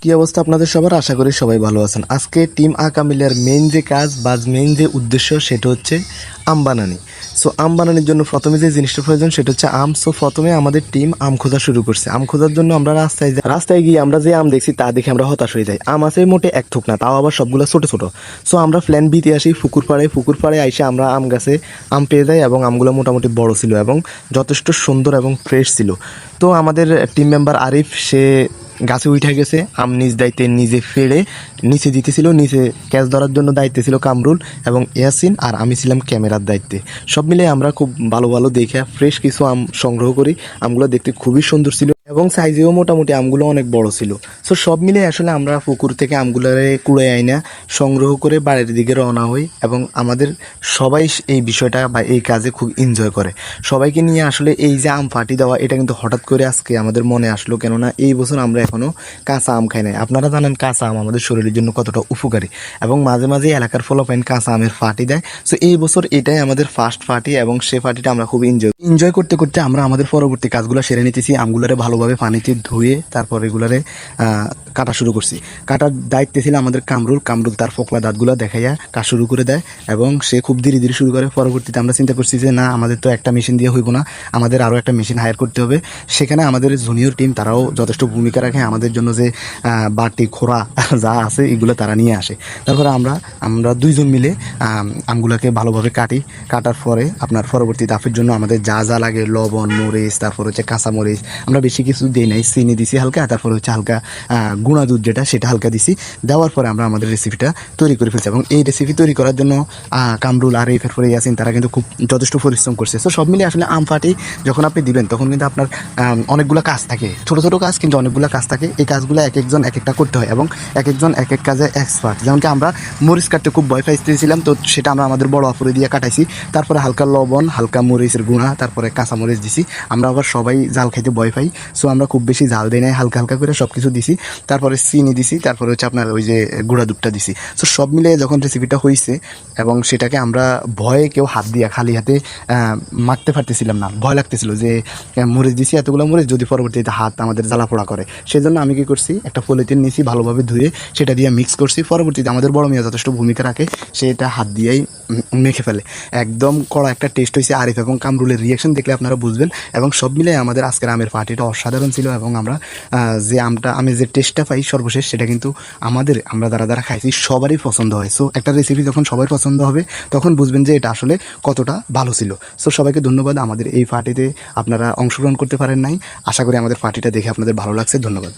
কি অবস্থা আপনাদের সবার? আশা করি সবাই ভালো আছেন। আজকে টিম আকামিলের মেন যে কাজ বা মেন যে উদ্দেশ্য, সেটা হচ্ছে আম বানানি। সো আম বানানোর জন্য প্রথমে যে জিনিসটা প্রয়োজন সেটা হচ্ছে আম। সো প্রথমে আমাদের টিম আম খোঁজা শুরু করছে। আম খোঁজার জন্য আমরা রাস্তায় যাই। রাস্তায় গিয়ে আমরা যে আম দেখছি তা দেখে আমরা হতাশ হয়ে যাই। আম আছে মোটে এক থুক না, তাও আবার সবগুলো ছোট ছোট। সো আমরা প্ল্যান বিতে আসি পুকুর পাড়ে। পুকুর পাড়ে আইসে আমরা আম গাছে আম পেয়ে যাই এবং আমগুলো মোটামুটি বড় ছিল এবং যথেষ্ট সুন্দর এবং ফ্রেশ ছিল। তো আমাদের টিম মেম্বার আরিফ, সে গাছে উঠে গেছে, আম নিজ দায়িত্বে নিজে ফেড়ে নিচে দিতেছিল, নিচে ক্যাচ ধরার জন্য দায়িত্বে ছিল কামরুল এবং ইয়াসিন আর আমি ছিলাম ক্যামেরার দায়িত্বে। সব মিলে আমরা খুব ভালো ভালো দেখে ফ্রেশ কিছু আম সংগ্রহ করি। আমগুলো দেখতে খুবই সুন্দর ছিল এবং সাইজেও মোটামুটি আমগুলো অনেক বড় ছিল। সো সব মিলে আসলে আমরা পুকুর থেকে আমগুলোরে কুড়ে আইনা সংগ্রহ করে বাড়ির দিকে রওনা হই এবং আমাদের সবাই এই বিষয়টা বা এই কাজে খুব এনজয় করে। সবাইকে নিয়ে আসলে এই যে আম ফাটি দেওয়া, এটা কিন্তু হঠাৎ করে আজকে আমাদের মনে আসলো। কেননা এই বছর আমরা এখনও কাঁচা আম খাই নাই। আপনারা জানেন কাঁচা আম আমাদের শরীরের জন্য কতটা উপকারী এবং মাঝে মাঝে এলাকার ফলোপাইন কাঁচা আমের ফাটি দেয়। সো এই বছর এটাই আমাদের ফার্স্ট ফাটি এবং সে ফাটিটা আমরা খুব এনজয় এনজয় করতে করতে আমরা আমাদের পরবর্তী কাজগুলো সেরে নিতেছি। আমগুলোরে ভালোভাবে পানিতে ধুয়ে তারপর এগুলারে কাটা শুরু করছি। কাটার দায়িত্বে ছিল আমাদের কামরুল। কামরুল তার ফোকলা দাঁতগুলো দেখাইয়া কাজ শুরু করে দেয় এবং সে খুব ধীরে ধীরে শুরু করে। পরবর্তীতে আমরা চিন্তা করছি যে, না, আমাদের তো একটা মেশিন দিয়ে হইব না। আমাদের আরও একটা মেশিন হায়ার করতে হবে। সেখানে আমাদের জুনিয়র টিম তারাও যথেষ্ট ভূমিকা আমাদের জন্য যে বাটি খোরা যা আছে, এগুলো তারা নিয়ে আসে। তারপরে আমরা আমরা দুইজন মিলে আমগুলোকে ভালোভাবে কাটি। কাটার পরে আপনার পরবর্তী দাফের জন্য আমাদের যা যা লাগে, লবণ, মরিচ, তারপর হচ্ছে কাঁচা মরিচ, আমরা বেশি কিছু দিই নাই, চিনি দিছি হালকা, তারপর হচ্ছে হালকা গুঁড়া দুধ যেটা, সেটা হালকা দিছি। দেওয়ার পরে আমরা আমাদের রেসিপিটা তৈরি করে ফেলছি। এবং এই রেসিপি তৈরি করার জন্য কামরুল আর এফের পরে ইয়াসিন, তারা কিন্তু খুব যথেষ্ট পরিশ্রম করছে। তো সব মিলে আসলে আম ফাটি যখন আপনি দিবেন, তখন কিন্তু আপনার অনেকগুলো কাজ থাকে। ছোট ছোট কাজ, কিন্তু অনেকগুলো কাজ থাকে এই কাজগুলো এক একজন এক একটা করতে হয় এবং এক একজন এক এক কাজে এক্সপার্ট যেমন কি আমরা মরিচ কাটতে খুব ভয় পাইতেছিলাম, তো সেটা আমরা আমাদের বড় আপুরে দিয়ে কাটাইছি। তারপরে হালকা লবণ, হালকা মরিচের গুঁড়া, তারপরে কাঁচা মরিচ দিছি। আমরা আবার সবাই জাল খাইতে ভয় পাই সো আমরা খুব বেশি জাল দিই নাই, হালকা হালকা করে সব কিছু দিছি। তারপরে চিনি দিছি, তারপরে হচ্ছে আপনার ওই যে গুঁড়া দুধটা দিছি। সো সব মিলে যখন রেসিপিটা হয়েছে এবং সেটাকে আমরা ভয়ে কেউ হাত দিয়ে খালি হাতে মাখতে পারতেছিলাম না। ভয় লাগতেছিল যে, মরিচ দিছি, এতগুলো মরিচ, যদি পরবর্তীতে হাত আমাদের জ্বালা পোড়া করে। সেই জন্য আমি কী করছি, একটা পলিথিন নিয়েছি ভালোভাবে ধুয়ে, সেটা দিয়ে মিক্স করছি। পরবর্তীতে আমাদের বড় মেয়ে যথেষ্ট ভূমিকা রাখে সেটা হাত দিয়েই মেখে ফেলে। একদম কড়া একটা টেস্ট হয়েছে আরিফ এবং কামরুলের রিয়াকশন দেখলে আপনারা বুঝবেন এবং সব মিলে আমাদের আজকের আমের পার্টিটা অসাধারণ ছিল এবং আমরা যে আমটা, আমি যে টেস্টটা পাই সর্বশেষ সেটা কিন্তু আমাদের, আমরা যারা যারা খাইছি, সবারই পছন্দ হয়। সো একটা রেসিপি যখন সবার পছন্দ হবে, তখন বুঝবেন যে এটা আসলে কতটা ভালো ছিল। সো সবাইকে ধন্যবাদ। আমাদের এই পার্টিতে আপনারা অংশগ্রহণ করতে পারেন নাই। আশা করি আমাদের পার্টিটা দেখে আপনাদের ভালো লাগছে। ধন্যবাদ।